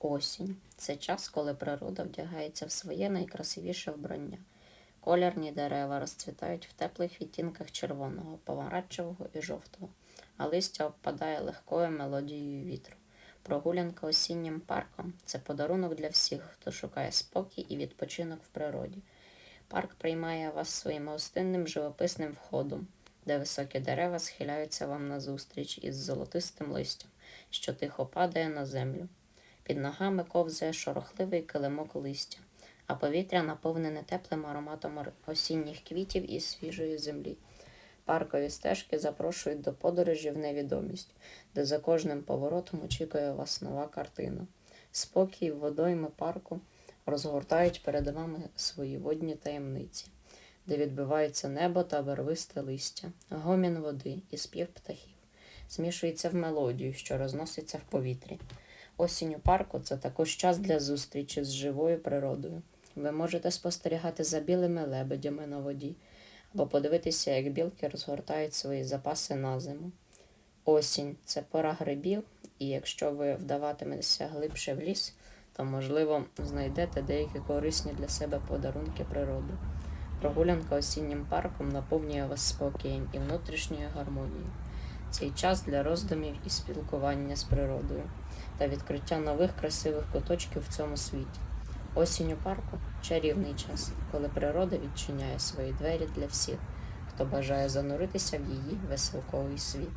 Осінь це час, коли природа вдягається в своє найкрасивіше вбрання. Колірні дерева розцвітають в теплих відтінках червоного, помаранчевого і жовтого, а листя обпадає легкою мелодією вітру. Прогулянка осіннім парком це подарунок для всіх, хто шукає спокій і відпочинок в природі. Парк приймає вас своїм гостинним живописним входом, де високі дерева схиляються вам назустріч із золотистим листям, що тихо падає на землю. Під ногами ковзає шорохливий килимок листя, а повітря наповнене теплим ароматом осінніх квітів і свіжої землі. Паркові стежки запрошують до подорожі в невідомість, де за кожним поворотом очікує вас нова картина. Спокій водойми парку розгортають перед вами свої водні таємниці, де відбиваються небо та барвисте листя, гомін води і спів птахів, змішується в мелодію, що розноситься в повітрі. Осінь у парку це також час для зустрічі з живою природою. Ви можете спостерігати за білими лебедями на воді або подивитися, як білки розгортають свої запаси на зиму. Осінь це пора грибів, і якщо ви вдаватиметеся глибше в ліс, то, можливо, знайдете деякі корисні для себе подарунки природи. Прогулянка осіннім парком наповнює вас спокієм і внутрішньою гармонією. Цей час для роздумів і спілкування з природою та відкриття нових красивих куточків в цьому світі. Осінь у парку чарівний час, коли природа відчиняє свої двері для всіх, хто бажає зануритися в її веселковий світ.